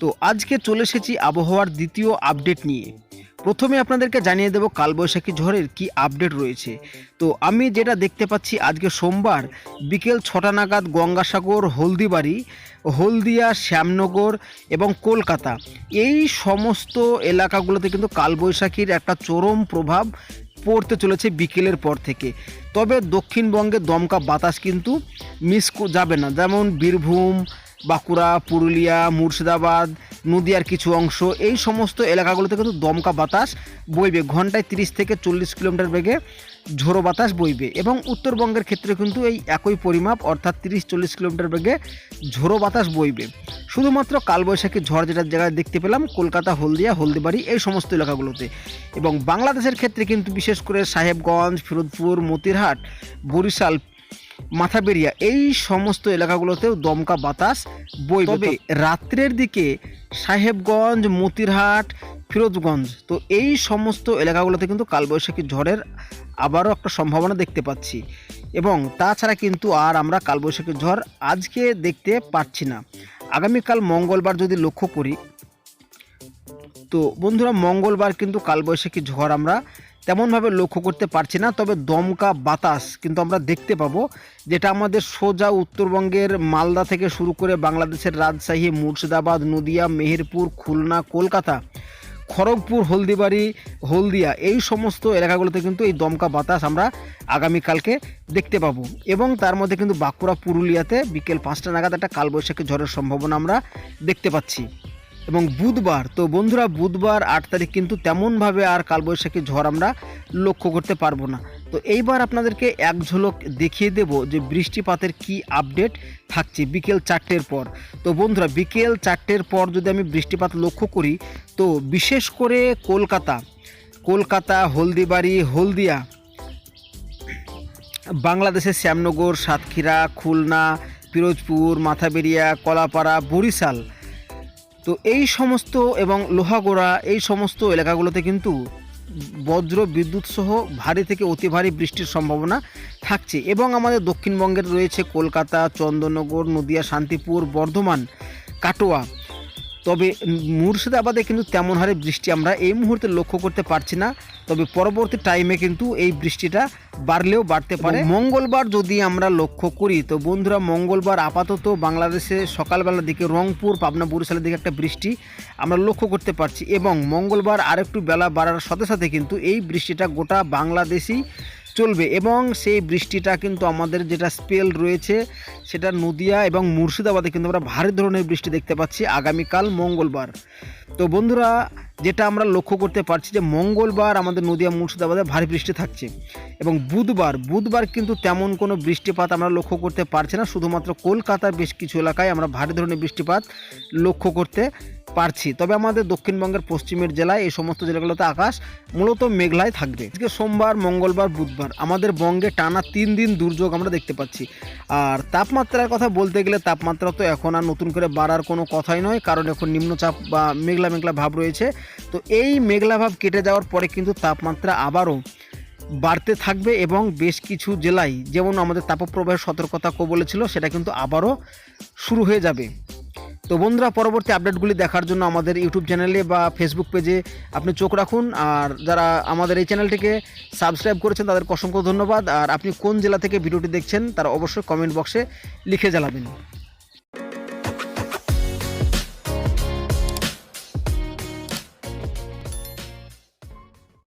তো আজকে চলে এসেছি আবহাওয়ার দ্বিতীয় আপডেট নিয়ে। প্রথমে আপনাদেরকে জানিয়ে দেব কালবৈশাখী ঝড়ের কি আপডেট রয়েছে। তো আমি যেটা দেখতে পাচ্ছি, আজকে সোমবার বিকেল ছটা নাগাদ গঙ্গাসাগর, হলদিবাড়ি, হলদিয়া, শ্যামনগর এবং কলকাতা। এই সমস্ত এলাকাগুলোতে কিন্তু কালবৈশাখীর একটা চরম প্রভাব পড়তে চলেছে বিকেলের পর থেকে। তবে দক্ষিণবঙ্গে দমকা বাতাস কিন্তু মিস যাবে না। যেমন বীরভূম বাঁকুড়া, পুরুলিয়া, মুর্শিদাবাদ, নদিয়ার কিছু অংশ। এই সমস্ত এলাকাগুলোতে কিন্তু দমকা বাতাস বইবে। ঘন্টায় তিরিশ থেকে চল্লিশ কিলোমিটার বেগে ঝোড়ো বাতাস বইবে এবং উত্তরবঙ্গের ক্ষেত্রে কিন্তু এই একই পরিমাপ, অর্থাৎ তিরিশ চল্লিশ কিলোমিটার বেগে ঝোড়ো বাতাস বইবে। শুধুমাত্র কালবৈশাখী ঝড় যেটার জায়গায় দেখতে পেলাম, কলকাতা, হলদিয়া, হলদিবাড়ি, এই সমস্ত এলাকাগুলোতে। এবং বাংলাদেশের ক্ষেত্রে কিন্তু বিশেষ করে সাহেবগঞ্জ, ফিরোজপুর, মতিরহাট, বরিশাল মাথাবেরিয়া। এই সমস্ত এলাকাগুলোতেও দমকা বাতাস বই তবে রাত্রের দিকে সাহেবগঞ্জ মতিরহাট ফিরোজগঞ্জ তো এই সমস্ত এলাকাগুলোতে কিন্তু কালবৈশাখী ঝড়ের আবারও একটা সম্ভাবনা দেখতে পাচ্ছি। এবং তাছাড়া কিন্তু আর আমরা কালবৈশাখী ঝড় আজকে দেখতে পাচ্ছি না। আগামীকাল মঙ্গলবার যদি লক্ষ্য করি তো বন্ধুরা মঙ্গলবার কিন্তু কালবৈশাখী ঝড় আমরা তেমনভাবে লক্ষ্য করতে পারছি না, তবে দমকা বাতাস কিন্তু আমরা দেখতে পাবো, যেটা আমাদের সোজা উত্তরবঙ্গের মালদা থেকে শুরু করে বাংলাদেশের রাজশাহী, মুর্শিদাবাদ, নদিয়া, মেহেরপুর, খুলনা, কলকাতা, খড়গপুর, হলদিবাড়ি, হলদিয়া, এই সমস্ত এলাকাগুলোতে কিন্তু এই দমকা বাতাস আমরা আগামীকালকে দেখতে পাবো। এবং তার মধ্যে কিন্তু বাঁকুড়া, পুরুলিয়াতে বিকেল পাঁচটা নাগাদ একটা কালবৈশাখী ঝড়ের সম্ভাবনা আমরা দেখতে পাচ্ছি। এবং বুধবার, তো বন্ধুরা বুধবার আট তারিখ কিন্তু তেমনভাবে আর কালবৈশাখী ঝড় আমরা লক্ষ্য করতে পারব না। তো এইবার আপনাদেরকে এক ঝলক দেখিয়ে দেব যে বৃষ্টিপাতের কি আপডেট থাকছে বিকেল চারটের পর। তো বন্ধুরা, বিকেল চারটের পর যদি আমি বৃষ্টিপাত লক্ষ্য করি, তো বিশেষ করে কলকাতা কলকাতা, হলদিবাড়ি, হলদিয়া, বাংলাদেশের শ্যামনগর, সাতক্ষীরা, খুলনা, পিরোজপুর, মাথাবেরিয়া, কলাপাড়া, বরিশাল তো এই সমস্ত এবং লোহাগোড়া, এই সমস্ত এলাকাগুলোতে কিন্তু বজ্র বিদ্যুৎ সহ ভারী থেকে অতি ভারী বৃষ্টির সম্ভাবনা থাকছে। এবং আমাদের দক্ষিণবঙ্গের রয়েছে কলকাতা, চন্দননগর, নদিয়া, শান্তিপুর, বর্ধমান, কাটোয়া। তবে মুর্শিদাবাদে কিন্তু তেমন হারে বৃষ্টি আমরা এই মুহূর্তে লক্ষ্য করতে পারছি না। তবে পরবর্তী টাইমে কিন্তু এই বৃষ্টিটা বাড়লেও বাড়তে পারে। মঙ্গলবার যদি আমরা লক্ষ্য করি তো বন্ধুরা মঙ্গলবার আপাতত বাংলাদেশে সকালবেলার দিকে রংপুর পাবনা বরিশালের দিকে একটা বৃষ্টি আমরা লক্ষ্য করতে পারছি এবং মঙ্গলবার আরেকটু বেলা বাড়ার সাথে সাথে কিন্তু এই বৃষ্টিটা গোটা বাংলাদেশই চলবে এবং সেই বৃষ্টিটা কিন্তু আমাদের যেটা স্পেল রয়েছে সেটা নদিয়া এবং মুর্শিদাবাদে কিন্তু আমরা ভারী ধরনের বৃষ্টি দেখতে পাচ্ছি আগামীকাল মঙ্গলবার। তো বন্ধুরা, যেটা আমরা লক্ষ্য করতে পারছি যে মঙ্গলবার আমাদের নদিয়া, মুর্শিদাবাদে ভারী বৃষ্টি থাকছে এবং বুধবার বুধবার কিন্তু তেমন কোনো বৃষ্টিপাত আমরা লক্ষ্য করতে পারছি না। শুধুমাত্র কলকাতার বেশ কিছু এলাকায় আমরা ভারী ধরনের বৃষ্টিপাত লক্ষ্য করতে পারছি। তবে আমাদের দক্ষিণবঙ্গের পশ্চিমের জেলায় এই সমস্ত জেলাগুলোতে আকাশ মূলত মেঘলায় থাকবে। আজকে সোমবার, মঙ্গলবার, বুধবার আমাদের বঙ্গে টানা তিন দিন দুর্যোগ আমরা দেখতে পাচ্ছি। আর তাপমাত্রার কথা বলতে গেলে তাপমাত্রা তো এখন আর নতুন করে বাড়ার কোনো কথাই নয়, কারণ এখন নিম্নচাপ বা মেঘলা মেঘলা ভাব রয়েছে। তো এই মেঘলা ভাব কেটে যাওয়ার পরে কিন্তু তাপমাত্রা আবারও বাড়তে থাকবে এবং বেশ কিছু জেলায়, যেমন আমাদের তাপপ্রবাহের সতর্কতা কো বলেছিল, সেটা কিন্তু আবারও শুরু হয়ে যাবে। তো বন্ধুরা, পরবর্তী আপডেটগুলি দেখার জন্য আমাদের ইউটিউব চ্যানেলে বা ফেসবুক পেজে আপনি চোখ রাখুন। আর যারা আমাদের এই চ্যানেলটিকে সাবস্ক্রাইব করেছেন তাদের অসংখ্য ধন্যবাদ। আর আপনি কোন জেলা থেকে ভিডিওটি দেখছেন, তারা অবশ্যই কমেন্ট বক্সে লিখে জানাবেন।